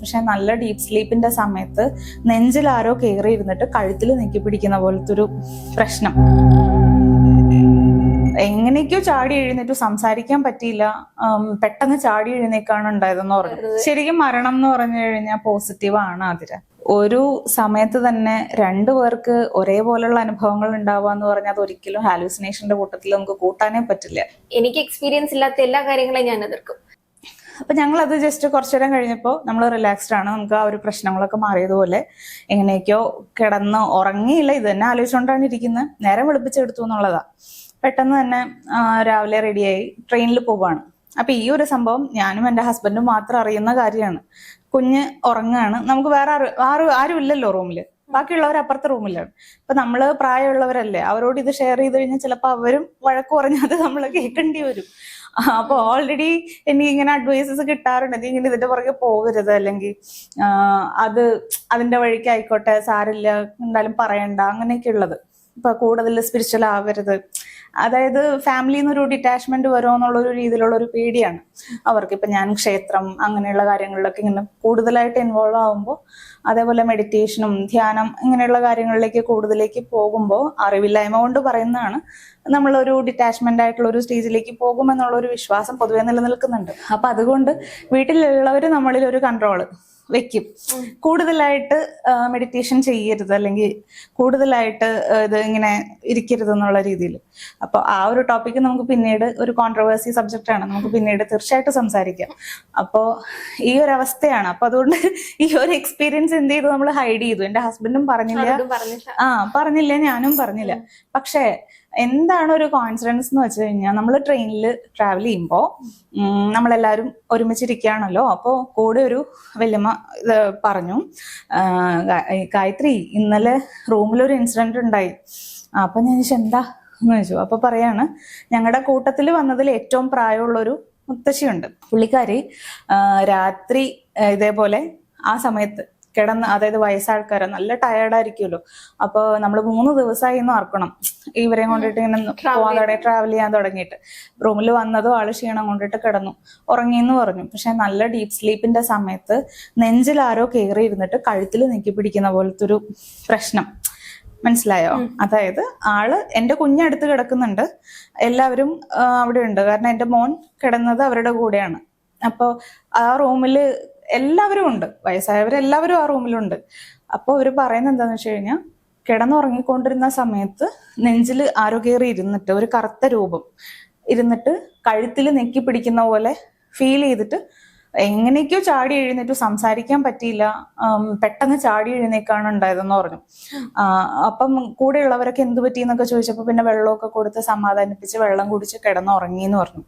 പക്ഷെ നല്ല ഡീപ്പ് സ്ലീപ്പിന്റെ സമയത്ത് നെഞ്ചിൽ ആരോ കയറി ഇരുന്നിട്ട് കഴുത്തിൽ നെക്കി പിടിക്കുന്ന പോലത്തെ ഒരു പ്രശ്നം. എങ്ങനെയൊക്കെയോ ചാടി എഴുന്നേറ്റ് സംസാരിക്കാൻ പറ്റിയില്ല. പെട്ടെന്ന് ചാടി എഴുന്നേക്കാണ് ഉണ്ടായതെന്ന് പറഞ്ഞു. ശരിക്കും മരണം എന്ന് പറഞ്ഞു കഴിഞ്ഞാൽ പോസിറ്റീവ് ആണ് അതിര ഒരു സമയത്ത് തന്നെ രണ്ടു പേർക്ക് ഒരേപോലെയുള്ള അനുഭവങ്ങൾ ഉണ്ടാവുക എന്ന് പറഞ്ഞാൽ അത് ഒരിക്കലും ഹാലൂസിനേഷന്റെ കൂട്ടത്തിൽ നമുക്ക് കൂട്ടാനേ പറ്റില്ല. എനിക്ക് എക്സ്പീരിയൻസ് ഇല്ലാത്ത എല്ലാ കാര്യങ്ങളും ഞാൻ എതിർക്കും. അപ്പൊ ഞങ്ങൾ അത് ജസ്റ്റ് കുറച്ചു നേരം കഴിഞ്ഞപ്പോൾ നമ്മൾ റിലാക്സ്ഡ് ആണ്. നമുക്ക് ആ ഒരു പ്രശ്നങ്ങളൊക്കെ മാറിയതുപോലെ എങ്ങനെയൊക്കെയോ കിടന്ന് ഉറങ്ങിയില്ല. ഇത് തന്നെ ആലോചിച്ചുകൊണ്ടാണ് ഇരിക്കുന്നത് നേരെ വെളുപ്പിച്ചെടുത്തു എന്നുള്ളതാ. പെട്ടെന്ന് തന്നെ രാവിലെ റെഡിയായി ട്രെയിനിൽ പോവാണ്. അപ്പൊ ഈ ഒരു സംഭവം ഞാനും എന്റെ ഹസ്ബൻഡും മാത്രം അറിയുന്ന കാര്യമാണ്. കുഞ്ഞ് ഉറങ്ങാണ്. നമുക്ക് വേറെ ആരും ആരും ഇല്ലല്ലോ റൂമിൽ ബാക്കിയുള്ളവർ അപ്പുറത്തെ റൂമിലാണ്. ഇപ്പൊ നമ്മൾ പ്രായമുള്ളവരല്ലേ അവരോട് ഇത് ഷെയർ ചെയ്ത് കഴിഞ്ഞാൽ ചിലപ്പോൾ അവരും വഴക്ക് പറഞ്ഞത് നമ്മൾ കേൾക്കേണ്ടി വരും. അപ്പൊ ഓൾറെഡി എനിക്ക് ഇങ്ങനെ അഡ്വൈസസ് കിട്ടാറുണ്ട്. നീ ഇങ്ങനെ ഇതിന്റെ പുറകെ പോകരുത്. അല്ലെങ്കിൽ അത് അതിന്റെ വഴിക്ക് ആയിക്കോട്ടെ സാരില്ല എന്തായാലും പറയണ്ട. അങ്ങനെയൊക്കെ ഉള്ളത് ഇപ്പൊ കൂടുതൽ സ്പിരിച്വൽ ആവരുത്. അതായത് ഫാമിലിയിൽ നിന്നൊരു ഡിറ്റാച്ച്മെന്റ് വരുമോ എന്നുള്ള ഒരു രീതിയിലുള്ള ഒരു പേടിയാണ്. അവർക്ക് ഇപ്പൊ ഞാൻ ക്ഷേത്രം അങ്ങനെയുള്ള കാര്യങ്ങളിലൊക്കെ ഇങ്ങനെ കൂടുതലായിട്ട് ഇൻവോൾവ് ആകുമ്പോൾ അതേപോലെ മെഡിറ്റേഷനും ധ്യാനം ഇങ്ങനെയുള്ള കാര്യങ്ങളിലേക്ക് കൂടുതലേക്ക് പോകുമ്പോൾ അറിവില്ലായ്മ കൊണ്ട് പറയുന്നതാണ് നമ്മളൊരു ഡിറ്റാച്ച്മെന്റ് ആയിട്ടുള്ള ഒരു സ്റ്റേജിലേക്ക് പോകുമെന്നുള്ള ഒരു വിശ്വാസം പൊതുവെ നിലനിൽക്കുന്നുണ്ട്. അപ്പൊ അതുകൊണ്ട് വീട്ടിലുള്ളവർ നമ്മളിൽ ഒരു കൺട്രോൾ വെക്കും. കൂടുതലായിട്ട് മെഡിറ്റേഷൻ ചെയ്യരുത്. അല്ലെങ്കിൽ കൂടുതലായിട്ട് ഇത് ഇങ്ങനെ ഇരിക്കരുത് എന്നുള്ള രീതിയിൽ. അപ്പോൾ ആ ഒരു ടോപ്പിക്ക് നമുക്ക് പിന്നീട് ഒരു കോൺട്രവേഴ്സി സബ്ജക്റ്റ് ആണ്. നമുക്ക് പിന്നീട് തീർച്ചയായിട്ടും സംസാരിക്കാം. അപ്പോൾ ഈ ഒരു അവസ്ഥയാണ്. അപ്പൊ അതുകൊണ്ട് ഈ ഒരു എക്സ്പീരിയൻസ് എന്ത് ചെയ്തു? നമ്മൾ ഹൈഡ് ചെയ്തു. എന്റെ ഹസ്ബൻഡും പറഞ്ഞില്ല. ആ പറഞ്ഞില്ല. ഞാനും പറഞ്ഞില്ല. പക്ഷേ എന്താണ് ഒരു കോൺഫിഡൻസ് എന്ന് വെച്ച് കഴിഞ്ഞാൽ നമ്മൾ ട്രെയിനിൽ ട്രാവൽ ചെയ്യുമ്പോൾ നമ്മളെല്ലാവരും ഒരുമിച്ചിരിക്കുകയാണല്ലോ. അപ്പോൾ കൂടെ ഒരു വല്യമ്മ പറഞ്ഞു ഗായത്രി ഇന്നലെ റൂമിലൊരു ഇൻസിഡന്റ് ഉണ്ടായി. അപ്പം ഞാൻ എന്താ? എന്ന് ചോദിച്ചു. അപ്പോൾ പറയാണ് ഞങ്ങളുടെ കൂട്ടത്തിൽ വന്നതിൽ ഏറ്റവും പ്രായമുള്ളൊരു മുത്തശ്ശിയുണ്ട്. പുള്ളിക്കാരി രാത്രി ഇതേപോലെ ആ സമയത്ത് കിടന്ന് അതായത് വയസ്സാൾക്കാർ നല്ല ടയേർഡായിരിക്കുമല്ലോ അപ്പോൾ നമ്മൾ മൂന്ന് ദിവസമായി ഇന്ന് ഓർക്കണം. ഇവരെയും കൊണ്ടിട്ട് ഇങ്ങനെ പോകാൻ തുടങ്ങി ട്രാവൽ ചെയ്യാൻ തുടങ്ങിയിട്ട്. റൂമിൽ വന്നതും ആൾ ക്ഷീണം കൊണ്ടിട്ട് കിടന്നു. ഉറങ്ങിയെന്ന് പറഞ്ഞു. പക്ഷെ നല്ല ഡീപ് സ്ലീപ്പിന്റെ സമയത്ത് നെഞ്ചിൽ ആരോ കയറി ഇരുന്നിട്ട് കഴുത്തിൽ നീക്കി പിടിക്കുന്ന പോലത്തെ ഒരു പ്രശ്നം. മനസ്സിലായോ? അതായത് ആൾ എന്റെ കുഞ്ഞടുത്ത് കിടക്കുന്നുണ്ട്. എല്ലാവരും അവിടെ ഉണ്ട് കാരണം എന്റെ മോൻ കിടന്നത് അവരുടെ കൂടെയാണ്. അപ്പോ ആ റൂമിൽ എല്ലാവരും ഉണ്ട്. വയസ്സായവരെല്ലാവരും ആ റൂമിലുണ്ട്. അപ്പോൾ അവർ പറയുന്നത് എന്താന്ന് വെച്ച് കഴിഞ്ഞാൽ കിടന്നുറങ്ങിക്കൊണ്ടിരുന്ന സമയത്ത് നെഞ്ചിൽ ആരോ കയറി ഇരുന്നിട്ട് ഒരു കറുത്ത രൂപം ഇരുന്നിട്ട് കഴുത്തിൽ നെക്കി പിടിക്കുന്ന പോലെ ഫീൽ ചെയ്തിട്ട് എങ്ങനെയൊക്കെയോ ചാടി എഴുന്നേറ്റു. സംസാരിക്കാൻ പറ്റിയില്ല. പെട്ടെന്ന് ചാടി എഴുന്നേക്കാണ് ഉണ്ടായതെന്ന് പറഞ്ഞു. അപ്പം കൂടെയുള്ളവരൊക്കെ എന്ത് പറ്റി എന്നൊക്കെ ചോദിച്ചപ്പോൾ പിന്നെ വെള്ളമൊക്കെ കൊടുത്ത് സമാധാനിപ്പിച്ച് വെള്ളം കുടിച്ച് കിടന്നുറങ്ങി എന്ന് പറഞ്ഞു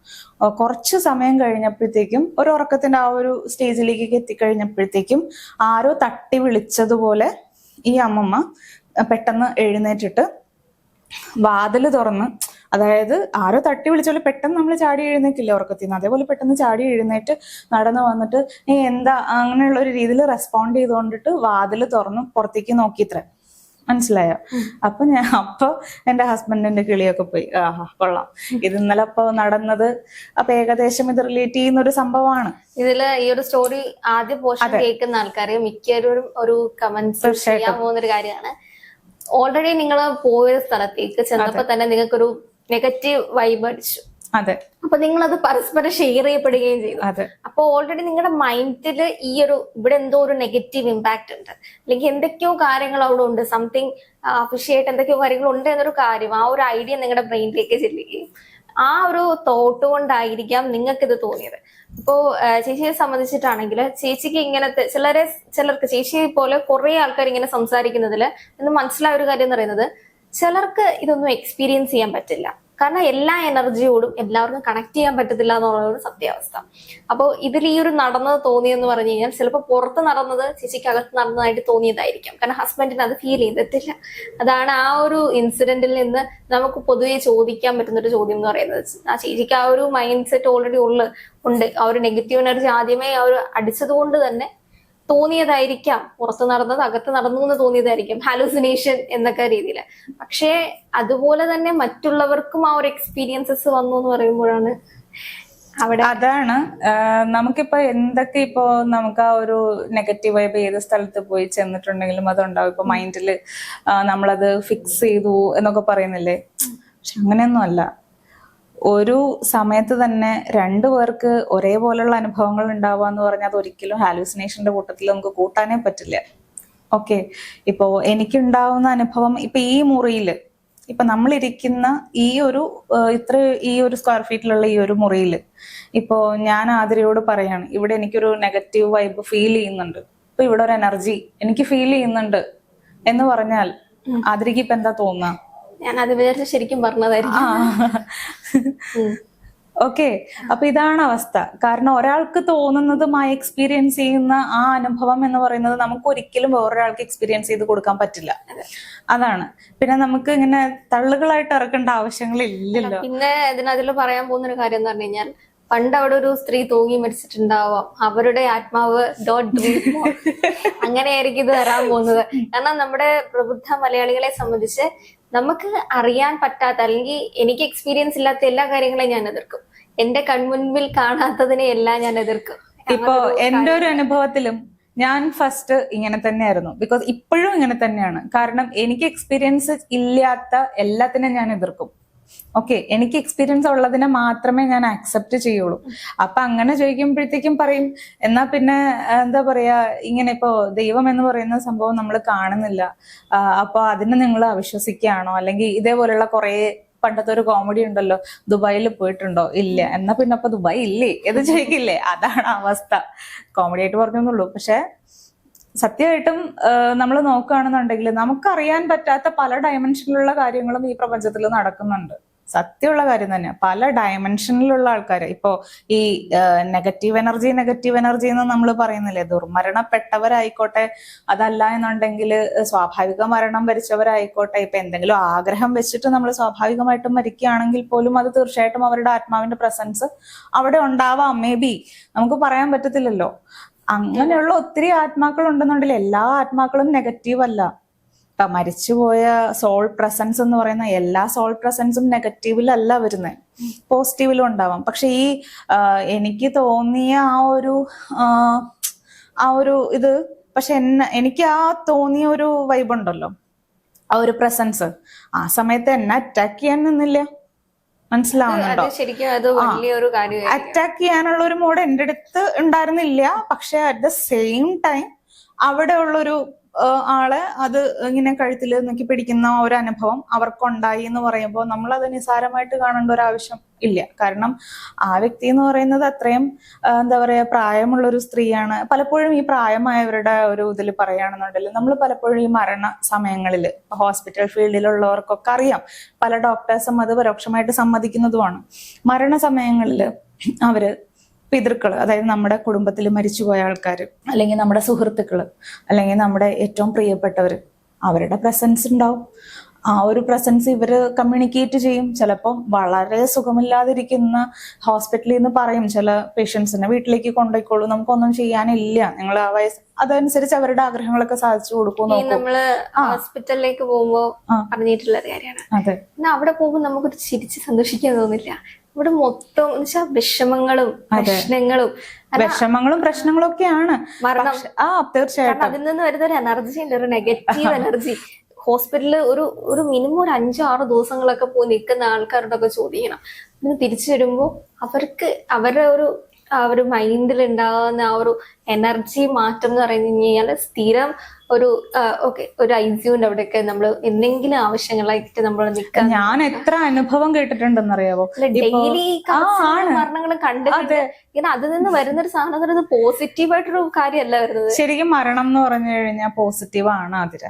കുറച്ച് സമയം കഴിഞ്ഞപ്പോഴത്തേക്കും ഒരു ഉറക്കത്തിന്റെ ആ ഒരു സ്റ്റേജിലേക്കൊക്കെ എത്തിക്കഴിഞ്ഞപ്പോഴത്തേക്കും ആരോ തട്ടി വിളിച്ചതുപോലെ ഈ അമ്മമ്മ പെട്ടെന്ന് എഴുന്നേറ്റിട്ട് വാതിൽ തുറന്ന് അതായത് ആരോ തട്ടി വിളിച്ചോളെ പെട്ടെന്ന് നമ്മൾ ചാടി എഴുന്നേക്കില്ല ഉറക്കത്തിൽ നിന്ന് അതേപോലെ പെട്ടെന്ന് ചാടി എഴുന്നേറ്റ് നടന്നു വന്നിട്ട് നീ എന്താ? അങ്ങനെയുള്ള ഒരു രീതിയിൽ റെസ്പോണ്ട് ചെയ്തുകൊണ്ടിട്ട് വാതിൽ തുറന്ന് പുറത്തേക്ക് നോക്കിത്രേ മനസ്സിലായോ? അപ്പൊ ഞാൻ അപ്പൊ എന്റെ ഹസ്ബൻഡിന്റെ കിളിയൊക്കെ പോയി. ആഹാ കൊള്ളാം. ഇത് ഇന്നലെ അപ്പൊ നടന്നത് അപ്പൊ ഏകദേശം ഇത് റിലേറ്റ് ചെയ്യുന്ന ഒരു സംഭവമാണ്. ഇതിൽ ഈ ഒരു സ്റ്റോറി ആദ്യ പോഷൻ കേൾക്കുന്ന ആൾക്കാർ മിക്കവരും ഒരു കമന്റ്സ് തീർച്ചയായിട്ടും. ചെയ്യാൻ പോകുന്ന ഒരു കാര്യമാണ്. ഓൾറെഡി നിങ്ങൾ പോയ സ്ഥലത്തേക്ക് ചെന്നപ്പോ തന്നെ നിങ്ങൾക്കൊരു നെഗറ്റീവ് വൈബ് അടിച്ചു. അതെ. അപ്പൊ നിങ്ങൾ അത് പരസ്പരം ഷെയർ ചെയ്യപ്പെടുകയും ചെയ്തു. അതെ. അപ്പൊ ഓൾറെഡി നിങ്ങളുടെ മൈൻഡിൽ ഈ ഒരു ഇവിടെ എന്തോ ഒരു നെഗറ്റീവ് ഇമ്പാക്ട് ഉണ്ട്. അല്ലെങ്കിൽ എന്തൊക്കെയോ കാര്യങ്ങൾ അവിടെ ഉണ്ട്. സംതിങ് അഫിഷ്യേറ്റ് എന്തൊക്കെയോ കാര്യങ്ങൾ ഉണ്ട് എന്നൊരു കാര്യം ആ ഒരു ഐഡിയ നിങ്ങളുടെ ബ്രെയിനിലേക്ക് ചെല്ലുകയും ആ ഒരു തോട്ട് കൊണ്ടായിരിക്കാം നിങ്ങൾക്ക് ഇത് തോന്നിയത്. ഇപ്പോ ചേച്ചിയെ സംബന്ധിച്ചിട്ടാണെങ്കിൽ ചേച്ചിക്ക് ഇങ്ങനത്തെ ചിലരെ ചിലർക്ക് ചേച്ചിയെ പോലെ കുറെ ആൾക്കാർ ഇങ്ങനെ സംസാരിക്കുന്നതിൽ നിന്ന് മനസ്സിലായ ഒരു കാര്യം എന്ന് പറയുന്നത് ചിലർക്ക് ഇതൊന്നും എക്സ്പീരിയൻസ് ചെയ്യാൻ പറ്റില്ല. കാരണം എല്ലാ എനർജിയോടും എല്ലാവർക്കും കണക്ട് ചെയ്യാൻ പറ്റത്തില്ല ഒരു സത്യാവസ്ഥ. അപ്പോൾ ഇതിൽ ഈ ഒരു നടന്നത് തോന്നിയെന്ന് പറഞ്ഞു കഴിഞ്ഞാൽ ചിലപ്പോൾ പുറത്ത് നടന്നത് ചേച്ചിക്ക് അകത്ത് നടന്നതായിട്ട് തോന്നിയതായിരിക്കാം. കാരണം ഹസ്ബൻഡിന് അത് ഫീൽ ചെയ്തിട്ടില്ല. അതാണ് ആ ഒരു ഇൻസിഡന്റിൽ നിന്ന് നമുക്ക് പൊതുവെ ചോദിക്കാൻ പറ്റുന്ന ഒരു ചോദ്യം എന്ന് പറയുന്നത്. ആ ചേച്ചിക്ക് ആ ഒരു മൈൻഡ് സെറ്റ് ഓൾറെഡി ഉള്ള ഉണ്ട്. ആ ഒരു നെഗറ്റീവ് എനർജി ആദ്യമേ ആ ഒരു അടിച്ചത് കൊണ്ട് തന്നെ തോന്നിയതായിരിക്കാം. പുറത്ത് നടന്നത് അകത്ത് നടന്നു എന്ന് തോന്നിയതായിരിക്കാം. ഹാലൂസിനേഷൻ എന്നൊക്കെ രീതിയിൽ പക്ഷേ അതുപോലെ തന്നെ മറ്റുള്ളവർക്കും ആ ഒരു എക്സ്പീരിയൻസസ് വന്നു എന്ന് പറയുമ്പോഴാണ് അവിടെ അതാണ് നമുക്കിപ്പോ എന്തൊക്കെ ഇപ്പോ നമുക്ക് ആ ഒരു നെഗറ്റീവ് വൈബ് ഏത് സ്ഥലത്ത് പോയി ചെന്നിട്ടുണ്ടെങ്കിലും അതുണ്ടാവും. ഇപ്പൊ മൈൻഡിൽ നമ്മളത് ഫിക്സ് ചെയ്തു എന്നൊക്കെ പറയുന്നില്ലേ? പക്ഷെ അങ്ങനെയൊന്നും അല്ല. ഒരു സമയത്ത് തന്നെ രണ്ടു പേർക്ക് ഒരേപോലെയുള്ള അനുഭവങ്ങൾ ഉണ്ടാവുക എന്ന് പറഞ്ഞാൽ അത് ഒരിക്കലും ഹാലൂസിനേഷന്റെ കൂട്ടത്തിൽ നമുക്ക് കൂട്ടാനേ പറ്റില്ല. ഓക്കെ ഇപ്പോ എനിക്കുണ്ടാവുന്ന അനുഭവം ഇപ്പൊ ഈ മുറിയിൽ ഇപ്പൊ നമ്മളിരിക്കുന്ന ഈ ഒരു ഇത്ര ഈ ഒരു സ്ക്വയർ ഫീറ്റിലുള്ള ഈ ഒരു മുറിയിൽ ഇപ്പോ ഞാൻ ആതിരയോട് പറയാണ് ഇവിടെ എനിക്കൊരു നെഗറ്റീവ് വൈബ് ഫീൽ ചെയ്യുന്നുണ്ട്. ഇപ്പൊ ഇവിടെ ഒരു എനർജി എനിക്ക് ഫീൽ ചെയ്യുന്നുണ്ട്. എന്ന് പറഞ്ഞാൽ ആതിരയ്ക്ക് ഇപ്പൊ എന്താ തോന്നുക ഞാൻ അത് വിചാരിച്ച ശരിക്കും പറഞ്ഞതായിരിക്കും. ഉം. ഓക്കെ അപ്പൊ ഇതാണ് അവസ്ഥ. കാരണം ഒരാൾക്ക് തോന്നുന്നതുമായി എക്സ്പീരിയൻസ് ചെയ്യുന്ന ആ അനുഭവം എന്ന് പറയുന്നത് നമുക്ക് ഒരിക്കലും വേറൊരാൾക്ക് എക്സ്പീരിയൻസ് ചെയ്ത് കൊടുക്കാൻ പറ്റില്ല. അതാണ്. പിന്നെ നമുക്ക് ഇങ്ങനെ തള്ളുകളായിട്ട് ഇറക്കേണ്ട ആവശ്യങ്ങളില്ലല്ലോ പിന്നെ ഇതിനതിൽ പറയാൻ പോകുന്ന ഒരു കാര്യം എന്ന് പറഞ്ഞു കഴിഞ്ഞാൽ പണ്ട് അവിടെ ഒരു സ്ത്രീ തൂങ്ങി മരിച്ചിട്ടുണ്ടാവാം. അവരുടെ ആത്മാവ് ഡോട്ട് അങ്ങനെയായിരിക്കും ഇത് വരാൻ പോകുന്നത്. കാരണം നമ്മുടെ പ്രബുദ്ധ മലയാളികളെ സംബന്ധിച്ച് നമുക്ക് അറിയാൻ പറ്റാത്ത അല്ലെങ്കിൽ എനിക്ക് എക്സ്പീരിയൻസ് ഇല്ലാത്ത എല്ലാ കാര്യങ്ങളെയും ഞാൻ എതിർക്കും. എന്റെ കൺമുൻപിൽ കാണാത്തതിനെ എല്ലാം ഞാൻ എതിർക്കും. ഇപ്പോ എന്റെ ഒരു അനുഭവത്തിലും ഞാൻ ഫസ്റ്റ് ഇങ്ങനെ തന്നെയായിരുന്നു. ബിക്കോസ് ഇപ്പോഴും ഇങ്ങനെ തന്നെയാണ്. കാരണം എനിക്ക് എക്സ്പീരിയൻസ് ഇല്ലാത്ത എല്ലാത്തിനും ഞാൻ എതിർക്കും. ഓക്കെ എനിക്ക് എക്സ്പീരിയൻസ് ഉള്ളതിനെ മാത്രമേ ഞാൻ അക്സെപ്റ്റ് ചെയ്യുള്ളൂ. അപ്പൊ അങ്ങനെ ചോദിക്കുമ്പോഴത്തേക്കും പറയും എന്നാ പിന്നെ എന്താ പറയാ ഇങ്ങനെ ഇപ്പോ ദൈവം എന്ന് പറയുന്ന സംഭവം നമ്മൾ കാണുന്നില്ല. അപ്പൊ അതിനെ നിങ്ങൾ അവിശ്വസിക്കുകയാണോ? അല്ലെങ്കിൽ ഇതേപോലെയുള്ള കുറെ പണ്ടത്തെ ഒരു കോമഡി ഉണ്ടല്ലോ ദുബായിൽ പോയിട്ടുണ്ടോ? ഇല്ല. എന്നാ പിന്നെ അപ്പൊ ദുബായ് ഇല്ലേ? എന്ന് ചോദിക്കില്ലേ? അതാണ് അവസ്ഥ. കോമഡി ആയിട്ട് പറഞ്ഞു പക്ഷെ സത്യമായിട്ടും നമ്മൾ നോക്കുകയാണെന്നുണ്ടെങ്കിൽ നമുക്കറിയാൻ പറ്റാത്ത പല ഡയമെൻഷനിലുള്ള കാര്യങ്ങളും ഈ പ്രപഞ്ചത്തിൽ നടക്കുന്നുണ്ട്. സത്യമുള്ള കാര്യം തന്നെ പല ഡയമെൻഷനിലുള്ള ആൾക്കാർ ഇപ്പോ ഈ നെഗറ്റീവ് എനർജി നെഗറ്റീവ് എനർജി എന്ന് നമ്മൾ പറയുന്നില്ലേ? ദുർമരണപ്പെട്ടവരായിക്കോട്ടെ അതല്ല എന്നുണ്ടെങ്കിൽ സ്വാഭാവിക മരണം വരിച്ചവരായിക്കോട്ടെ ഇപ്പൊ എന്തെങ്കിലും ആഗ്രഹം വെച്ചിട്ട് നമ്മൾ സ്വാഭാവികമായിട്ടും മരിക്കുകയാണെങ്കിൽ പോലും അത് തീർച്ചയായിട്ടും അവരുടെ ആത്മാവിന്റെ പ്രസൻസ് അവിടെ ഉണ്ടാവാം. മേ ബി നമുക്ക് പറയാൻ പറ്റത്തില്ലല്ലോ. അങ്ങനെയുള്ള ഒത്തിരി ആത്മാക്കൾ ഉണ്ടെന്നുണ്ടെങ്കിൽ എല്ലാ ആത്മാക്കളും നെഗറ്റീവ് അല്ല. ഇപ്പൊ മരിച്ചുപോയ സോൾ പ്രസൻസ് എന്ന് പറയുന്ന എല്ലാ സോൾ പ്രസൻസും നെഗറ്റീവിലല്ല വരുന്നത് പോസിറ്റീവിലും ഉണ്ടാവാം. പക്ഷെ ഈ എനിക്ക് തോന്നിയ ആ ഒരു ആ, ഒരു ഇത് പക്ഷെ എന്നെ എനിക്ക് ആ തോന്നിയ ഒരു വൈബ് ഉണ്ടല്ലോ. ആ ഒരു പ്രസൻസ് ആ സമയത്ത് എന്നെ അറ്റാക്ക് ചെയ്യാൻ നിന്നില്ല. മനസ്സിലാവുന്നുണ്ടോ? അറ്റാക്ക് ചെയ്യാനുള്ള ഒരു മോഡ് എന്റെ അടുത്ത് ഉണ്ടായിരുന്നില്ല. പക്ഷെ അറ്റ് ദ സെയിം ടൈം അവിടെ ഉള്ളൊരു ആളെ അത് ഇങ്ങനെ കഴുത്തിൽ നോക്കി പിടിക്കുന്ന ഒരു അനുഭവം അവർക്കുണ്ടായി എന്ന് പറയുമ്പോൾ നമ്മൾ അത് നിസാരമായിട്ട് കാണേണ്ട ഒരു ആവശ്യം ഇല്ല. കാരണം ആ വ്യക്തി എന്ന് പറയുന്നത് അത്രയും എന്താ പറയുക പ്രായമുള്ള ഒരു സ്ത്രീയാണ്. പലപ്പോഴും ഈ പ്രായമായവരുടെ ഒരു ഇതിൽ പറയുകയാണെന്നുണ്ടെങ്കിൽ നമ്മൾ പലപ്പോഴും ഈ മരണ സമയങ്ങളിൽ ഹോസ്പിറ്റൽ ഫീൽഡിലുള്ളവർക്കൊക്കെ അറിയാം. പല ഡോക്ടേഴ്സും അത് പരോക്ഷമായിട്ട് സമ്മതിക്കുന്നതുമാണ്. മരണ സമയങ്ങളിൽ അവർ പിതൃക്കൾ അതായത് നമ്മുടെ കുടുംബത്തിൽ മരിച്ചുപോയ ആൾക്കാർ അല്ലെങ്കിൽ നമ്മുടെ സുഹൃത്തുക്കൾ അല്ലെങ്കിൽ നമ്മുടെ ഏറ്റവും പ്രിയപ്പെട്ടവർ അവരുടെ പ്രസൻസ് ഉണ്ടാവും ആ ഒരു പ്രസൻസ് ഇവർ കമ്മ്യൂണിക്കേറ്റ് ചെയ്യും. ചിലപ്പോൾ വളരെ സുഖമില്ലാതിരിക്കുന്ന ഹോസ്പിറ്റലിൽ നിന്ന് പറയും. ചില പേഷ്യൻസിനെ വീട്ടിലേക്ക് കൊണ്ടുപോയിക്കോളൂ നമുക്കൊന്നും ചെയ്യാനില്ല. നിങ്ങൾ ആ വയസ്സ് അതനുസരിച്ച് അവരുടെ ആഗ്രഹങ്ങളൊക്കെ സാധിച്ചു കൊടുക്കും നമ്മൾ ഹോസ്പിറ്റലിലേക്ക് പോകുമ്പോ പറഞ്ഞിട്ടുള്ള കാര്യമാണ്. അതെ. അവിടെ പോകുമ്പോൾ നമുക്കൊരു ചിരിച്ച് സന്തോഷിക്കാൻ തോന്നില്ല. ഇവിടെ മൊത്തം എന്ന് വെച്ചാൽ വിഷമങ്ങളും പ്രശ്നങ്ങളും. വിഷമങ്ങളും പ്രശ്നങ്ങളും ഒക്കെയാണ് ആ തീർച്ചയായിട്ടും. അതിൽ നിന്ന് വരുന്ന ഒരു എനർജി ഉണ്ട് ഒരു നെഗറ്റീവ് എനർജി ഹോസ്പിറ്റലിൽ ഒരു ഒരു മിനിമം ഒരു അഞ്ചോ ആറോ ദിവസങ്ങളൊക്കെ പോയി നിൽക്കുന്ന ആൾക്കാരോടൊക്കെ ചോദിക്കണം. പിന്നെ തിരിച്ചു വരുമ്പോ അവർക്ക് അവരുടെ ഒരു ആ ഒരു മൈൻഡിൽ ഉണ്ടാകുന്ന ആ ഒരു എനർജി മാറ്റം എന്ന് പറഞ്ഞു കഴിഞ്ഞാൽ സ്ഥിരം ഒരു ഓക്കെ ഒരു ഐസിയുണ്ട് അവിടെയൊക്കെ നമ്മൾ എന്തെങ്കിലും ആവശ്യങ്ങളായിട്ട് നമ്മൾ നിൽക്കാൻ ഞാൻ എത്ര അനുഭവം കേട്ടിട്ടുണ്ടെന്നറിയാവോ? അറിയാവോ ഡെയിലി. മരണങ്ങൾ കണ്ടിട്ടുണ്ട് ഇങ്ങനെ അതിൽ നിന്ന് വരുന്ന ഒരു സാധനം പോസിറ്റീവ് ആയിട്ടൊരു കാര്യമല്ല വരുന്നത്. ശരിക്കും മരണം എന്ന് പറഞ്ഞു കഴിഞ്ഞാൽ പോസിറ്റീവ് ആണ് അതിര